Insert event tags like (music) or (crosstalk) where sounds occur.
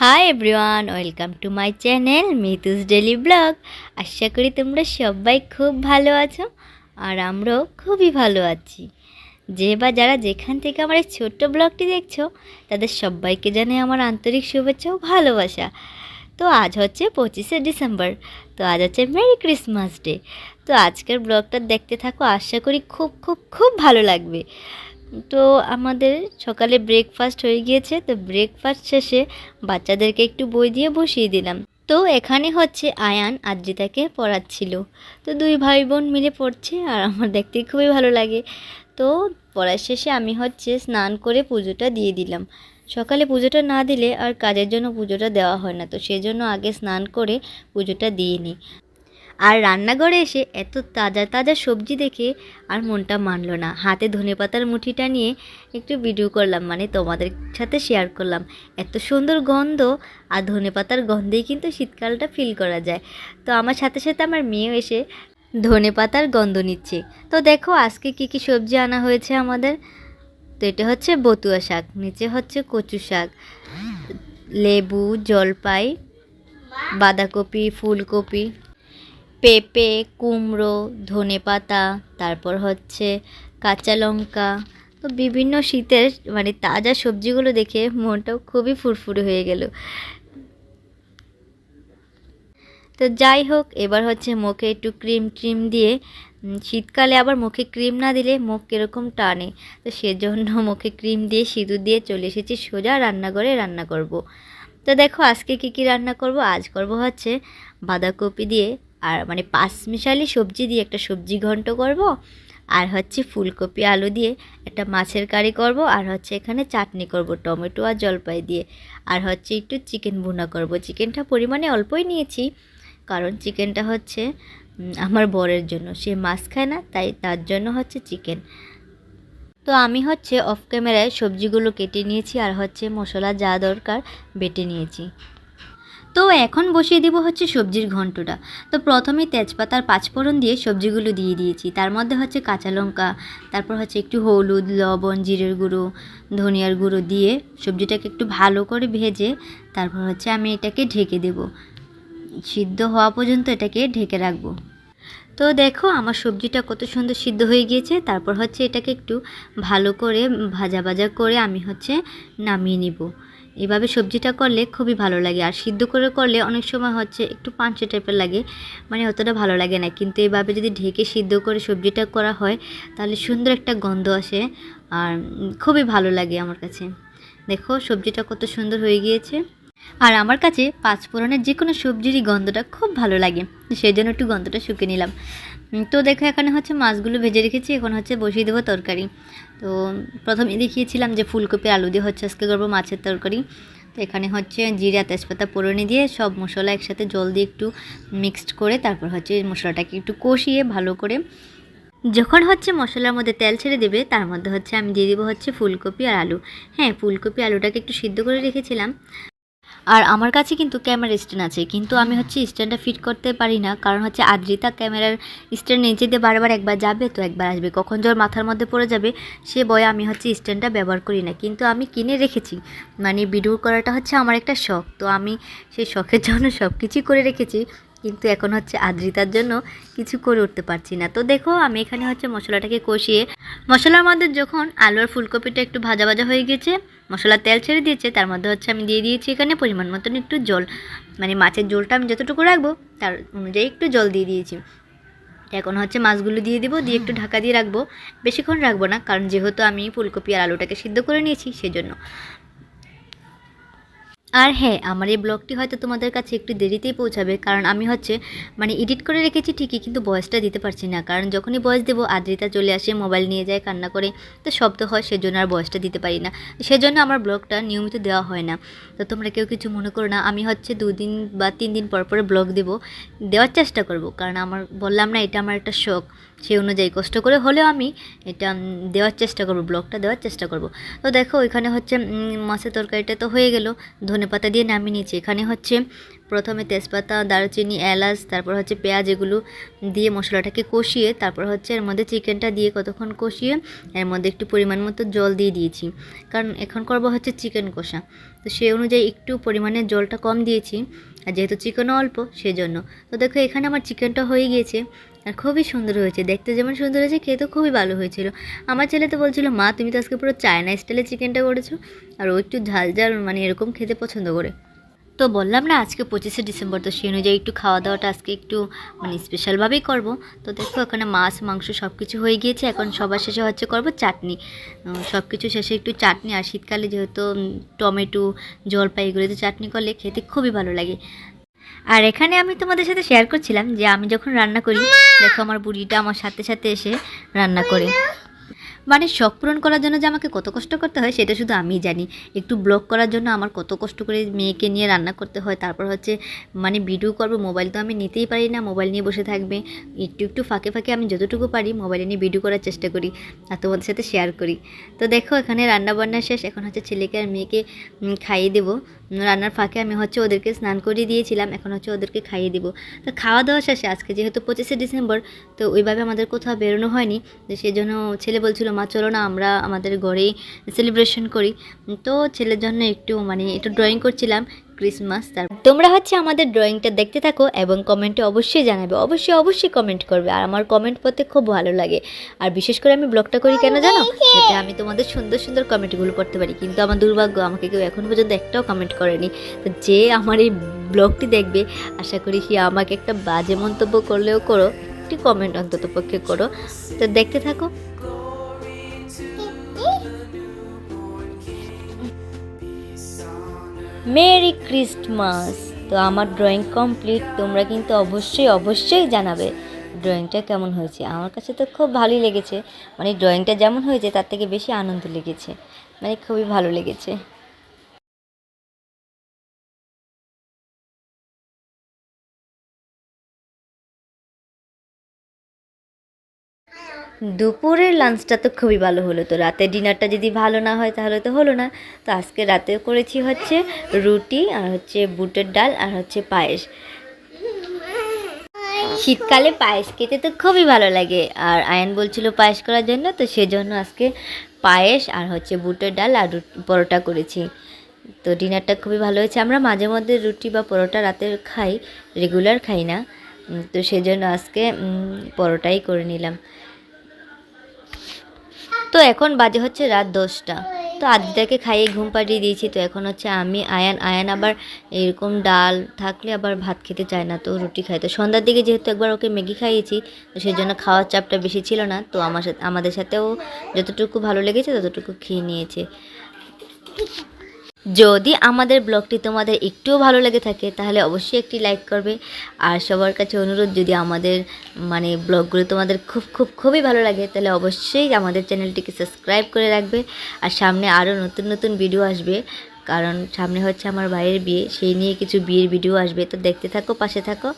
Hi everyone welcome to my channel Mitu's daily blog আশা করি তোমরা সবাই খুব ভালো আছো আর আমরাও খুবই ভালো আছি। যে বা যারা যেখান থেকে আমার এই ছোট্ট ব্লগটি দেখছ, তাদের সবাইকে জানাই আমার আন্তরিক শুভেচ্ছা ও ভালোবাসা। তো আজ হচ্ছে পঁচিশে ডিসেম্বর, তো আজ হচ্ছে মেরি ক্রিসমাস ডে তো আজকের ব্লগটা দেখতে থাকো, আশা করি খুব খুব খুব ভালো লাগবে। তো আমাদের সকালে ব্রেকফাস্ট হয়ে গিয়েছে, তো ব্রেকফাস্ট শেষে বাচ্চাদেরকে একটু বই দিয়ে বসিয়ে দিলাম। তো এখানে হচ্ছে আয়ান আদ্রিতাকে পড়াচ্ছিল। তো দুই ভাই বোন মিলে পড়ছে আর আমার দেখতে খুবই ভালো লাগে। তো পড়ার শেষে আমি হচ্ছে স্নান করে পুজোটা দিয়ে দিলাম। সকালে পুজোটা না দিলে আর কাজের জন্য পুজোটা দেওয়া হয় না, তো সেজন্য আগে স্নান করে পুজোটা দিয়ে নিই। আর রান্নাঘরে এসে এত তাজা তাজা সবজি দেখে আর মনটা মানলো না। হাতে ধনেপাতার মুঠিটা নিয়ে একটু ভিডিও করলাম মানে তোমাদের সাথে শেয়ার করলাম। এত সুন্দর গন্ধ আর ধনেপাতার গন্ধেই কিন্তু শীতকালটা ফিল করা যায়। তো আমার সাথে সাথে আমার মেয়েও এসে ধনেপাতার গন্ধ নিচ্ছে। তো দেখো, আজকে কি কি সবজি আনা হয়েছে আমাদের? তো এটা হচ্ছে বতুয়া শাক, নিচে হচ্ছে কচু শাক, লেবু, জলপাই, বাঁধাকপি, ফুলকপি। পেঁপে, কুমড়ো, ধনেপাতা, তারপর হচ্ছে কাঁচা লঙ্কা। তো বিভিন্ন শীতের মানে তাজা সবজিগুলো দেখে মনটাও খুবই ফুরফুরে হয়ে গেল। তো যাই হোক, এবার হচ্ছে মুখে একটু ক্রিম ট্রিম দিয়ে শীতকালে আবার মুখে ক্রিম না দিলে মুখ কীরকম টানে। তো সেজন্য (laughs) মুখে ক্রিম দিয়ে সিঁদুর দিয়ে চলে এসেছি সোজা রান্নাঘরে রান্না করব। তো দেখো আজকে কি কি রান্না করব? আজ করব হচ্ছে বাঁধাকপি দিয়ে আর মানে পাঁচ মিশালি সবজি দিয়ে একটা সবজি ঘন্ট করব, আর হচ্ছে ফুলকপি আলু দিয়ে একটা মাছের কারি করব, আর হচ্ছে এখানে চাটনি করব টমেটো আর জলপাই দিয়ে। আর হচ্ছে একটু চিকেন ভুনা করব। চিকেনটা পরিমাণে অল্পই নিয়েছি, কারণ চিকেনটা হচ্ছে আমার বরের জন্য। সে মাছ খায় না, তাই তার জন্য হচ্ছে চিকেন। তো আমি হচ্ছে অফ ক্যামেরায় সবজিগুলো কেটে নিয়েছি, আর হচ্ছে মশলা যা দরকার বেটে নিয়েছি। তো এখন বসিয়ে দিব হচ্ছে সবজির ঘন্টটা। তো প্রথমে তেজপাতার পাঁচফোড়ন দিয়ে সবজিগুলো দিয়ে দিয়েছি। তার মধ্যে হচ্ছে কাঁচা লঙ্কা, তারপর হচ্ছে একটু হলুদ, লবণ, জিরের গুঁড়ো, ধনিয়ার গুঁড়ো দিয়ে সবজিটাকে একটু ভালো করে ভেজে তারপর হচ্ছে আমি এটাকে ঢেকে দেব। সিদ্ধ হওয়া পর্যন্ত এটাকে ঢেকে রাখব। তো দেখো আমার সবজিটা কত সুন্দর সিদ্ধ হয়ে গিয়েছে। তারপর হচ্ছে এটাকে একটু ভালো করে ভাজা ভাজা করে আমি হচ্ছে নামিয়ে নিব। এভাবে সবজিটা করলে খুবই ভালো লাগে। আর সিদ্ধ করে করলে অনেক সময় হচ্ছে একটু পাঁচশো টাইপের লাগে মানে অতটা ভালো লাগে না। কিন্তু এভাবে যদি ঢেকে সিদ্ধ করে সবজিটা করা হয়, তাহলে সুন্দর একটা গন্ধ আসে আর খুবই ভালো লাগে আমার কাছে। দেখো সবজিটা কত সুন্দর হয়ে গিয়েছে। আর আমার কাছে পাঁচ পাঁচফোড়নের যে কোনো সবজিরই গন্ধটা খুব ভালো লাগে, সেই জন্য একটু গন্ধটা শুকিয়ে নিলাম। তো দেখো, এখানে হচ্ছে মাছগুলো ভেজে রেখেছি, এখন হচ্ছে বসিয়ে দেবো তরকারি। তো প্রথমে দেখিয়েছিলাম যে ফুলকপি, আলু দিয়ে হচ্ছে আজকে করব মাছের তরকারি। তো এখানে হচ্ছে জিরা, তেজপাতা পোড়নে দিয়ে সব মশলা একসাথে জল দিয়ে একটু মিক্সড করে তারপর হচ্ছে মশলাটাকে একটু কষিয়ে ভালো করে যখন হচ্ছে মশলার মধ্যে তেল ছেড়ে দেবে, তার মধ্যে হচ্ছে আমি দিয়ে দেবো হচ্ছে ফুলকপি আর আলু। হ্যাঁ ফুলকপি, আলুটাকে একটু সিদ্ধ করে রেখেছিলাম। আর আমার কাছে কিন্তু ক্যামেরা স্ট্যান্ড আছে কিন্তু আমি হচ্ছে স্ট্যান্ডটা ফিট করতে পারি না কারণ হচ্ছে আদ্রিতা ক্যামেরার স্ট্যান্ড নিচে দিয়ে বারবার একবার যাবে তো একবার আসবে কখন জোর মাথার মধ্যে পড়ে যাবে সে বয়ে আমি হচ্ছে স্ট্যান্ডটা ব্যবহার করি না কিন্তু আমি কিনে রেখেছি মানে ভিডিও করাটা হচ্ছে আমার একটা শখ তো আমি সেই শখের জন্য সব কিছুই করে রেখেছি কিন্তু এখন হচ্ছে আদ্রিতার জন্য কিছু করে উঠতে পারছি না। তো দেখো, আমি এখানে হচ্ছে মশলাটাকে কষিয়ে, মশলার মধ্যে যখন আলু আর ফুলকপিটা একটু ভাজা ভাজা হয়ে গেছে মশলা তেল ছেড়ে দিয়েছে, তার মধ্যে হচ্ছে আমি দিয়ে দিয়েছি এখানে পরিমাণ মতন একটু জল। মানে মাছের জলটা আমি যতটুকু রাখব, তার অনুযায়ী একটু জল দিয়ে দিয়েছি। এখন হচ্ছে মাছগুলো দিয়ে দিব, দিয়ে একটু ঢাকা দিয়ে রাখব। বেশিক্ষণ রাখব না, কারণ যেহেতু আমি ফুলকপি আর আলুটাকে সিদ্ধ করে নিয়েছি, সেজন্য। আর হ্যাঁ আমার এই ব্লগটি হয়তো তোমাদের কাছে একটু দেরিতেই পৌঁছাবে, কারণ আমি হচ্ছে মানে এডিট করে রেখেছি ঠিকই, কিন্তু ভয়েসটা দিতে পারছি না। কারণ যখনই ভয়েস দেবো, আদ্রিতা চলে আসে মোবাইল নিয়ে যায়, কান্না করে, তো শব্দ হয়, সেজন্য আর ভয়েসটা দিতে পারি না। সেজন্য আমার ব্লগটা নিয়মিত দেওয়া হয় না। তো তোমরা কেউ কিছু মনে করো না, আমি হচ্ছে দুদিন বা তিন দিন পর পরে ব্লগ দেবো, দেওয়ার চেষ্টা করব, কারণ আমার, বললাম না, এটা আমার একটা শখ। সেই অনুযায়ী কষ্ট করে হলেও আমি এটা দেওয়ার চেষ্টা করব, ব্লগটা দেওয়ার চেষ্টা করব। তো দেখো এখানে হচ্ছে মাছের তরকারিটা তো হয়ে গেল, ধনে পাতা দিয়ে নামিয়ে নিয়েছি। এখানে হচ্ছে প্রথমে তেজপাতা, দারুচিনি, এলাচ, তারপর হচ্ছে পেঁয়াজ, এগুলো দিয়ে মশলাটাকে কষিয়ে, তারপর হচ্ছে এর মধ্যে চিকেনটা দিয়ে কতক্ষণ কষিয়ে এর মধ্যে একটু পরিমাণ মতো জল দিয়ে দিয়েছি। কারণ এখন করব হচ্ছে চিকেন কষা। তো সেই অনুযায়ী একটু পরিমাণে জলটা কম দিয়েছি। আর যেহেতু চিকেনও অল্প, সেজন্য। তো দেখো এখানে আমার চিকেনটা হয়ে গিয়েছে। আর খুবই সুন্দর হয়েছে। দেখতে যেমন সুন্দর হয়েছে, খেতেও খুবই ভালো হয়েছিল। আমার ছেলে তো বলছিল, মা, তুমি তো আজকে পুরো চায়না স্টাইলে চিকেনটা করেছ, আর ও একটু ঝাল ঝাল মানে এরকম খেতে পছন্দ করে। তো বললাম না, আজকে পঁচিশে ডিসেম্বর, তো সেই অনুযায়ী একটু খাওয়া দাওয়াটা আজকে একটু মানে স্পেশালভাবেই করব। তো দেখো, এখানে মাছ, মাংস সব কিছু হয়ে গিয়েছে, এখন সবার শেষে হচ্ছে করব চাটনি। সব কিছু শেষে একটু চাটনি, আর শীতকালে যেহেতু টমেটো, জলপাই এগুলোতে চাটনি করলে খেতে খুবই ভালো লাগে। আর এখানে আমি তোমাদের সাথে শেয়ার করছিলাম যে আমি যখন রান্না করি দেখো আমার বুড়িটা আমার সাথে সাথে এসে রান্না করে। মানে শখ পূরণ করার জন্য যে আমাকে কত কষ্ট করতে হয়, সেটা শুধু আমিই জানি। একটু ব্লগ করার জন্য আমার কত কষ্ট করে মেয়েকে নিয়ে রান্না করতে হয়, তারপর হচ্ছে মানে ভিডিও করব, মোবাইল তো আমি নিতেই পারি না, মোবাইল নিয়ে বসে থাকবে। একটু একটু ফাঁকে ফাঁকে আমি যতটুকু পারি মোবাইলে নিয়ে ভিডিও করার চেষ্টা করি আর তোমাদের সাথে শেয়ার করি। তো দেখো, এখানে রান্না বান্না শেষ, এখন হচ্ছে ছেলেকে আর মেয়েকে খাইয়ে দেবো। রান্নার ফাঁকে আমি হচ্ছে ওদেরকে স্নান করিয়ে দিয়েছিলাম, এখন হচ্ছে ওদেরকে খাইয়ে দেবো। তো খাওয়া দাওয়া শেষে, আজকে যেহেতু পঁচিশে ডিসেম্বর, তো ওইভাবে আমাদের কোথাও বেরোনো হয়নি, তো সেই জন্য ছেলে বলছিল মা চলো না আমরা আমাদের ঘরেই সেলিব্রেশন করি। তো ছেলের জন্য একটু মানে একটু ড্রয়িং করছিলাম ক্রিসমাস তার তোমরা হচ্ছে আমাদের ড্রয়িংটা দেখতে থাকো এবং কমেন্টে অবশ্যই জানাবে। অবশ্যই অবশ্যই কমেন্ট করবে। আর আমার কমেন্ট পড়তে খুব ভালো লাগে। আর বিশেষ করে আমি ব্লগটা করি কেন জানো? যাতে আমি তোমাদের সুন্দর সুন্দর কমেন্টগুলো পড়তে পারি। কিন্তু আমার দুর্ভাগ্য আমাকে কেউ এখন পর্যন্ত একটাও কমেন্ট করেনি। তো যে আমার এই ব্লগটি দেখবে আশা করি সে আমাকে একটা বাজে মন্তব্য করলেও করো একটি কমেন্ট অন্তত পক্ষে করো। তো দেখতে থাকো। মেরি ক্রিস্টমাস তো আমার ড্রয়িং কমপ্লিট তোমরা কিন্তু অবশ্যই অবশ্যই জানাবে ড্রয়িংটা কেমন হয়েছে। আমার কাছে তো খুব ভালোই লেগেছে। মানে ড্রয়িংটা যেমন হয়েছে, তার থেকে বেশি আনন্দ লেগেছে। মানে খুবই ভালো লেগেছে। দুপুরের লাঞ্চটা তো খুবই ভালো হলো তো। রাতে ডিনারটা যদি ভালো না হয় তাহলে তো হলো না। তো আজকে রাতে করেছি হচ্ছে রুটি আর হচ্ছে বুটের ডাল আর হচ্ছে পায়েস। শীতকালে পায়েস খেতে তো খুবই ভালো লাগে। আর আয়ন বলছিল পায়েস করার জন্য, তো সেজন্য আজকে পায়েস আর হচ্ছে বুটের ডাল আর পরোটা করেছি। তো ডিনারটা খুবই ভালো হয়েছে। আমরা মাঝে মধ্যে রুটি বা পরোটা রাতে খাই রেগুলার খাই না। তো সেজন্য আজকে পরোটাই করে নিলাম। তো এখন বাজে হচ্ছে রাত দশটা। তো আদিদাকে খাইয়ে ঘুম পাড়িয়ে দিয়েছি। তো এখন হচ্ছে আমি, আয়ান আয়ান আবার এরকম ডাল থাকলে আবার ভাত খেতে চায় না, তো রুটি খায়। তো সন্ধ্যার দিকে যেহেতু একবার ওকে ম্যাগি খাইয়েছি, তো সেই জন্য খাওয়ার চাপটা বেশি ছিল না। তো আমার সাথে, আমাদের সাথেও যতটুকু ভালো লেগেছে ততটুকু খেয়ে নিয়েছে। যদি আমাদের ব্লগটি তোমাদের একটুও ভালো লেগে থাকে, তাহলে অবশ্যই একটি লাইক করবে। আর সবার কাছে অনুরোধ, যদি আমাদের মানে ব্লগগুলো তোমাদের খুব খুব, খুবই ভালো লাগে, তাহলে অবশ্যই আমাদের চ্যানেলটিকে সাবস্ক্রাইব করে রাখবে। আর সামনে আরও নতুন নতুন ভিডিও আসবে, কারণ সামনে হচ্ছে আমার ভাইয়ের বিয়ে, সেই নিয়ে কিছু বিয়ের ভিডিও আসবে। তো দেখতে থাকো, পাশে থাকো।